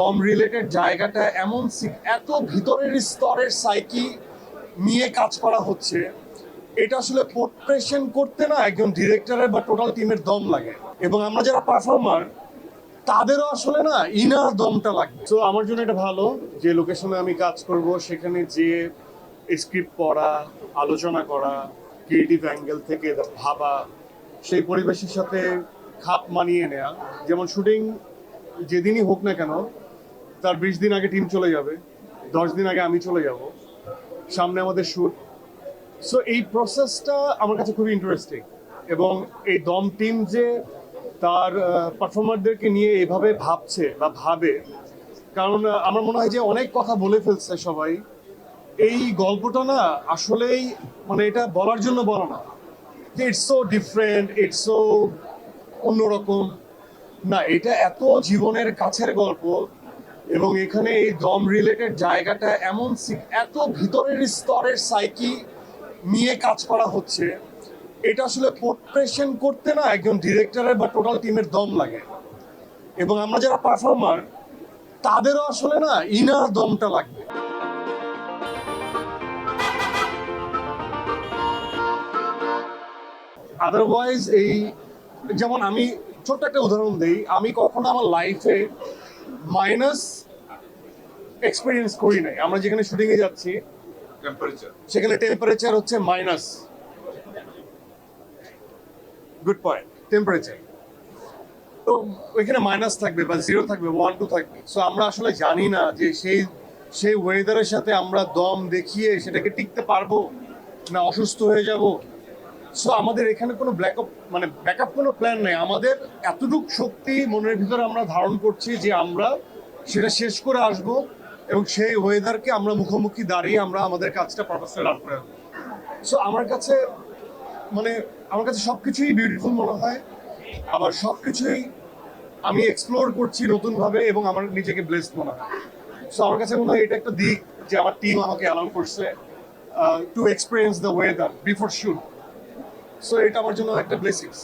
দম রিলেটেড জায়গাটা এমন এত ভিতরের স্তরের সাইকি নিয়ে কাজ করা হচ্ছে। এটা আসলে পোর্ট্রেশন করতে না একজন ডিরেক্টরের বা টোটাল টিমের দম লাগে। এবং আমরা যারা পারফর্মার তাদেরও আসলে না ইনার দমটা লাগবে তো আমার জন্য এটা ভালো যে লোকেশনে আমি কাজ করব, সেখানে যে স্ক্রিপ্ট পড়া, আলোচনা করা ক্রিয়েটিভ অ্যাঙ্গেল থেকে ভাবা, সেই পরিবেশের সাথে খাপ মানিয়ে নেওয়া যেমন শুটিং যেদিনই হোক না কেন তার বিশ দিন আগে টিম চলে যাবে, দশ দিন আগে আমি চলে যাব, সামনে আমাদের শুট সো এই প্রসেসটা আমার কাছে খুবই ইন্টারেস্টিং এবং এই দম টিম যে তার পারফর্মারদেরকে নিয়ে এভাবে ভাবছে বা ভাবে, কারণ আমার মনে হয় যে অনেক কথা বলে ফেলছে সবাই। এই গল্পটা না আসলেই মানে এটা বলার জন্য বলা না। যে it's so different it's so অন্যরকম। না, এটা এত জীবনের কাছের গল্প। এবং এখানে এই দম রিলেটেড জায়গাটা এমন এত ভিতরের স্তরের সাইকি নিয়ে কাজ করা হচ্ছে। এটা আসলে পোর্ট্রেশন করতে না একজন ডিরেক্টরের বা টোটাল টিমের দম লাগে। এবং আমরা যারা পারফর্মার তাদেরও আসলে না ইনার দমটা লাগবে। আদারওয়াইজ এই যেমন আমি ছোট্ট একটা উদাহরণ দিই, আমি কখনো আমার লাইফে মাইনাস এক্সপিরিয়েন্স করি নাই। আমরা যেখানে শুটিং এ যাচ্ছি টেম্পারেচার সেখানে টেম্পারেচার হচ্ছে মাইনাস গুড পয়েন্ট টেম্পারেচার তো ওইখানে মাইনাস থাকবে বা জিরো থাকবে ওয়ান টু থাকবে। সো আমরা আসলে জানি না যে সেই সেই ওয়েদারের সাথে আমরা দম দেখিয়ে সেটাকে টিকতে পারব না অসুস্থ হয়ে যাব। সো আমাদের এখানে কোনো ব্যাকআপ মানে ব্যাকআপ কোনো প্ল্যান নেই। আমাদের এতটুকু শক্তি মনের ভিতরে আমরা ধারণ করছি যে আমরা সেটা শেষ করে আসব এবং সেই ওয়েদারকে আমরা মুখোমুখি দাঁড়িয়ে আমরা আমাদের কাজটা পারপাসে রান করে সো আমার কাছে মানে আমার কাছে সব কিছুই বিউটিফুল মনে হয়। আবার সব কিছুই আমি এক্সপ্লোর করছি নতুনভাবে এবং আমার নিজেকে ব্লেসড মনে হয়। সো আমার কাছে মনে হয় এটা একটা দিক যে আমার টিম আমাকে অ্যালাউ করছে to experience the weather before shoot so এটা আমার জন্য একটা ব্লেসিংস